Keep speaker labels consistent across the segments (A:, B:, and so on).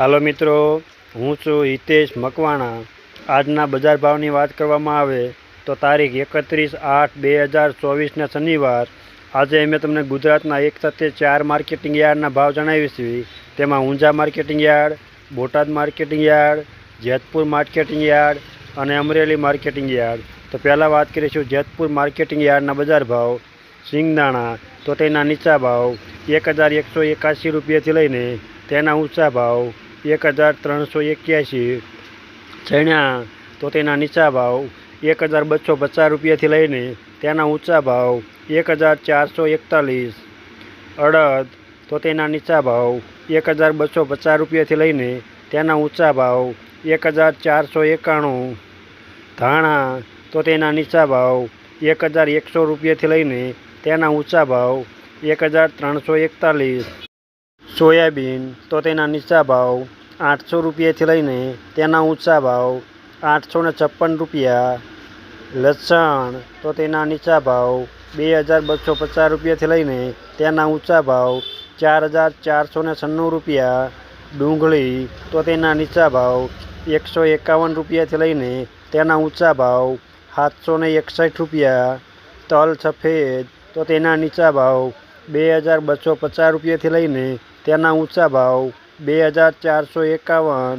A: હાલો મિત્રો, હું છું હિતેશ મકવાણા. આજના બજાર ભાવની વાત કરવામાં આવે તો તારીખ એકત્રીસ આઠ બે હજાર ચોવીસના શનિવાર. આજે અમે તમને ગુજરાતના એક સાથે ચાર માર્કેટિંગ યાર્ડના ભાવ જણાવીશું તેમાં Unjha marketing yard, Botad marketing yard, Jetpur marketing yard અને અમરેલી માર્કેટિંગ યાર્ડ. તો પહેલાં વાત કરીશું જેતપુર માર્કેટિંગ યાર્ડના બજાર ભાવ. સિંગદાણા તો તેના નીચા ભાવ એક હજાર એકસો એકાસી રૂપિયાથી લઈને તેના ઊંચા ભાવ. એક હજાર ત્રણસો એક્યાસી. ચણ્યા તો તેના નીચા ભાવ એક હજાર બસો પચાસ રૂપિયાથી લઈને તેના ઊંચા ભાવ એક હજાર ચારસો એકતાલીસ. અડદ તો તેના નીચા ભાવ એક હજાર બસો પચાસ રૂપિયાથી લઈને તેના ઊંચા ભાવ એક હજાર ચારસો એકાણું. ધાણા તો તેના નીચા ભાવ એક હજાર એકસો રૂપિયાથી લઈને તેના ઊંચા ભાવ એક હજાર ત્રણસો એકતાલીસ. સોયાબીન તો તેના નીચા ભાવ આઠસો રૂપિયાથી લઈને તેના ઊંચા ભાવ આઠસો ને છપ્પન રૂપિયા. લસણ તો તેના નીચા ભાવ બે હજાર બસો પચાસ રૂપિયાથી લઈને તેના ઊંચા ભાવ ચાર હજાર ચારસો ને છન્નું રૂપિયા. ડુંગળી તો તેના નીચા ભાવ એકસો એકાવન રૂપિયાથી લઈને તેના ઊંચા ભાવ સાતસો ને એકસઠ રૂપિયા. તલ સફેદ તો તેના નીચા ભાવ બે હજાર બસો પચાસ રૂપિયાથી લઈને તેના ઊંચા ભાવ બે હજાર ચારસો એકાવન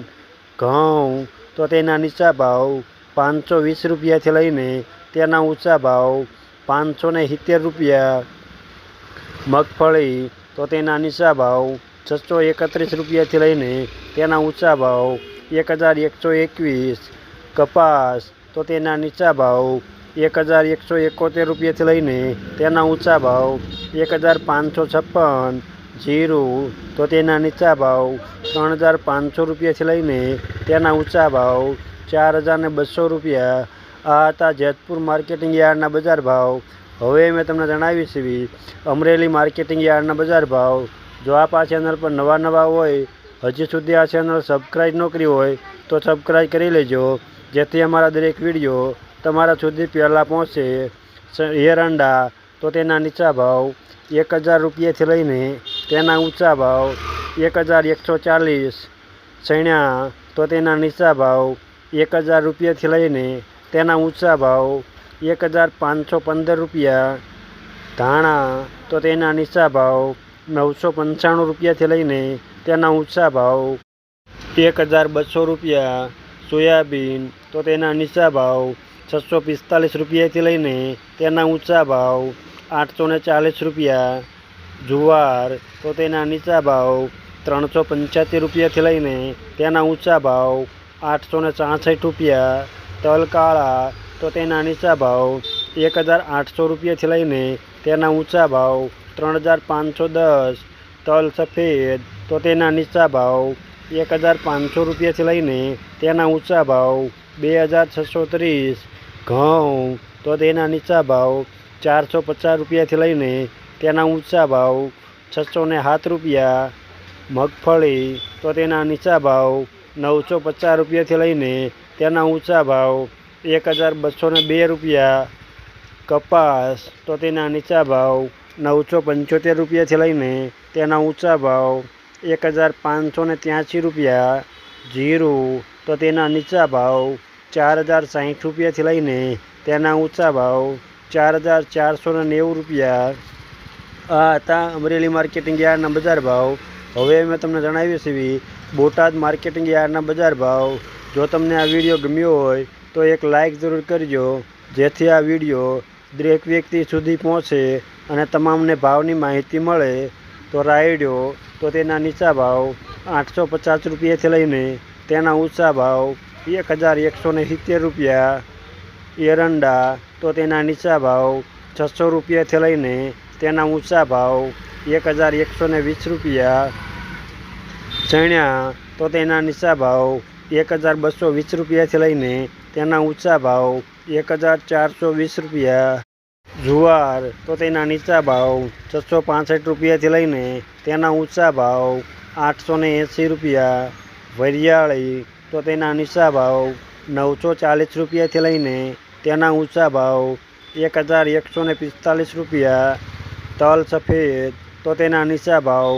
A: ઘઉં, તો તેના નીચા ભાવ પાંચસો વીસ રૂપિયાથી લઈને તેના ઊંચા ભાવ પાંચસો ને સિત્તેર રૂપિયા. મગફળી, તો તેના નીચા ભાવ છસો એકત્રીસ રૂપિયાથી લઈને તેના ઊંચા ભાવ એક હજાર એકસો એકવીસ. કપાસ, તો તેના નીચા ભાવ એક હજાર એકસો એકોતેર રૂપિયાથી લઈને તેના ઊંચા ભાવ એક હજાર પાંચસો છપ્પન. જીરું, તો તેના નીચા ભાવ ત્રણ હજાર પાંચસો રૂપિયાથી લઈને તેના ઊંચા ભાવ ચાર હજાર ને બસો રૂપિયા. આ હતા જેતપુર માર્કેટિંગ યાર્ડના બજાર ભાવ. હવે મેં તમને જણાવી છે, અમરેલી માર્કેટિંગ યાર્ડના બજાર ભાવ. જો આપ આ ચેનલ પર નવા નવા હોય, હજી સુધી આ ચેનલ સબસ્ક્રાઈબ ન કરી હોય, તો સબસ્ક્રાઈબ કરી લેજો, જેથી અમારા દરેક વીડિયો તમારા સુધી પહેલાં પહોંચે. એરંડા તો તેના નીચા ભાવ એક હજાર રૂપિયાથી લઈને તેના ઊંચા ભાવ એક હજાર એકસો ચાલીસ ચણ્યા તો તેના નીચા ભાવ એક હજાર રૂપિયાથી લઈને તેના ઊંચા ભાવ એક હજાર પાંચસો પંદર રૂપિયા, ધાણા તો તેના નીચા ભાવ નવસો પંચાણું રૂપિયાથી લઈને તેના ઊંચા ભાવ એક હજાર બસો રૂપિયા, સોયાબીન તો તેના નીચા ભાવ છસો પિસ્તાલીસ રૂપિયાથી લઈને તેના ઊંચા ભાવ આઠસો ચાલીસ રૂપિયા જુવાર, તો તેના નીચા ભાવ ત્રણસો પંચ્યાસી રૂપિયાથી લઈને તેના ઊંચા ભાવ આઠસો ને ચાસઠ રૂપિયા. તલ કાળા તો તેના નીચા ભાવ એક હજાર આઠસો રૂપિયાથી લઈને તેના ઊંચા ભાવ ત્રણ હજાર પાંચસો દસ. તલ સફેદ, તો તેના નીચા ભાવ એક હજાર પાંચસો રૂપિયાથી લઈને તેના ઊંચા ભાવ બે હજાર છસો ત્રીસ. ઘઉં, તો તેના નીચા ભાવ ચારસો પચાસ રૂપિયાથી લઈને તેના ઊંચા ભાવ છસો ને સાત રૂપિયા, મગફળી તો તેના નીચા ભાવ નવસો પચાસ રૂપિયાથી લઈને તેના ઊંચા ભાવ એક હજાર બસો ને બે રૂપિયા, કપાસ તો તેના નીચા ભાવ નવસો પંચોતેર રૂપિયાથી લઈને તેના ઊંચા ભાવ એક હજાર પાંચસો ને ત્યાંસી રૂપિયા, જીરું તો તેના નીચા ભાવ ચાર હજાર સાહીઠ રૂપિયાથી લઈને તેના ઊંચા ભાવ ચાર હજાર ચારસો ને નેવું રૂપિયા આ હતા અમરેલી માર્કેટિંગ યાર્ડના બજાર ભાવ. હવે મેં તમને જણાવ્યું છે બોટાદ માર્કેટિંગ યાર્ડના બજાર ભાવ. જો તમને આ વીડિયો ગમ્યો હોય, તો એક લાઇક જરૂર કરજો, જેથી આ વીડિયો દરેક વ્યક્તિ સુધી પહોંચે અને તમામને ભાવની માહિતી મળે. તો રાયડ્યો તો તેના નીચા ભાવ આઠસો પચાસ રૂપિયાથી લઈને તેના ઊંચા ભાવ એક હજાર એકસો ને સિત્તેર રૂપિયા. એરંડા, તો તેના નીચા ભાવ છસો રૂપિયાથી લઈને તેના ઊંચા ભાવ એક હજાર એકસો ને વીસ રૂપિયા ચણ્યા તો તેના નીચા ભાવ એક હજાર બસો વીસ રૂપિયાથી લઈને તેના ઊંચા ભાવ એક હજાર ચારસો વીસ રૂપિયા. જુવાર તો તેના નીચા ભાવ છસો પાસઠ રૂપિયાથી લઈને તેના ઊંચા ભાવ આઠસો ને એંસી રૂપિયા. વરિયાળી તો તેના નીચા ભાવ નવસો ચાલીસ રૂપિયાથી લઈને તેના ઊંચા ભાવ એક હજાર એકસો ને પિસ્તાલીસ રૂપિયા. તલ સફેદ, તો તેના નીચા ભાવ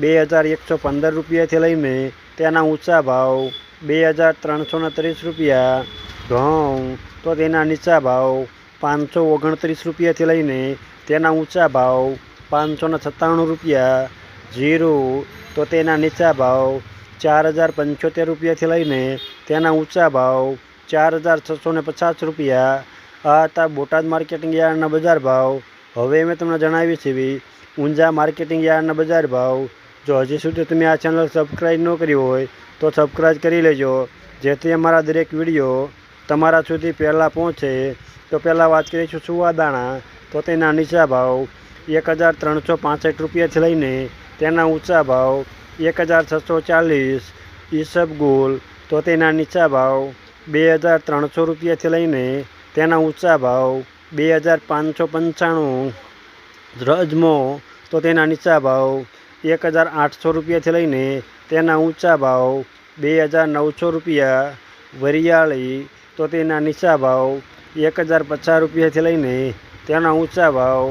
A: બે હજાર એકસો પંદર રૂપિયાથી લઈને તેના ઊંચા ભાવ બે હજાર ત્રણસો ને ત્રીસ રૂપિયા. ઘઉં, તો તેના નીચા ભાવ પાંચસો ઓગણત્રીસ રૂપિયાથી લઈને તેના ઊંચા ભાવ પાંચસો ને સત્તાણું રૂપિયા. જીરું, તો તેના નીચા ભાવ ચાર હજાર પંચોતેર રૂપિયાથી લઈને તેના ઊંચા ભાવ ચાર હજાર છસો ને પચાસ રૂપિયા. આ હતા બોટાદ માર્કેટિંગ યાર્ડના બજાર ભાવ હવે મેં તમને જણાવી છે એવી ઊંઝા માર્કેટિંગ યાર્ડના બજાર ભાવ. જો હજી સુધી તમે આ ચેનલ સબસ્ક્રાઈબ ન કરી હોય, તો સબસ્ક્રાઈબ કરી લેજો. જેથી અમારા દરેક વીડિયો તમારા સુધી પહેલાં પહોંચે. તો પહેલાં વાત કરીશું સુવાદાણા તો તેના નીચા ભાવ એક હજાર ત્રણસો પાસઠ રૂપિયાથી લઈને તેના ઊંચા ભાવ એક હજાર છસો ચાલીસ. ઈસબગુલ તો તેના નીચા ભાવ બે હજાર ત્રણસો રૂપિયાથી લઈને તેના ઊંચા ભાવ બે હજાર પાંચસો પંચાણું રજમો તો તેના નીચા ભાવ એક હજાર આઠસો રૂપિયાથી લઈને તેના ઊંચા ભાવ બે હજાર નવસો રૂપિયા. વરિયાળી તો તેના નીચા ભાવ એક હજાર પચાસ રૂપિયાથી લઈને તેના ઊંચા ભાવ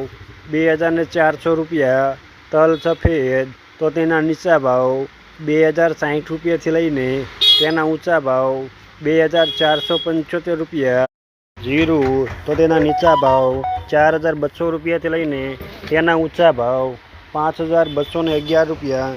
A: બે હજાર ચારસો રૂપિયા. તલ સફેદ તો તેના નીચા ભાવ બે હજાર સાઠ રૂપિયાથી લઈને તેના ઊંચા ભાવ બે હજાર ચારસો પંચોતેર રૂપિયા. જીરું, તો તેના નીચા ભાવ ચાર હજાર બસો રૂપિયાથી લઈને તેના ઊંચા ભાવ પાંચ હજાર બસો ને અગિયાર રૂપિયા.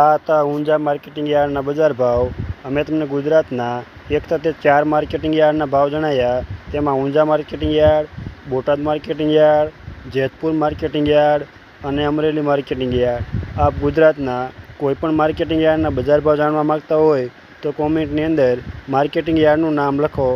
A: આ હતા ઊંઝા માર્કેટિંગ યાર્ડના બજાર ભાવ. અમે તમને ગુજરાતના એક સાથે ચાર માર્કેટિંગ યાર્ડના ભાવ જણાવ્યા તેમાં Unjha marketing yard, Botad marketing yard, Jetpur marketing yard અને અમરેલી માર્કેટિંગ યાર્ડ. આપ ગુજરાતના કોઈપણ માર્કેટિંગ યાર્ડના બજાર ભાવ જાણવા માગતા હોય તો કોમેન્ટની અંદર માર્કેટિંગ યાર્ડનું નામ લખો.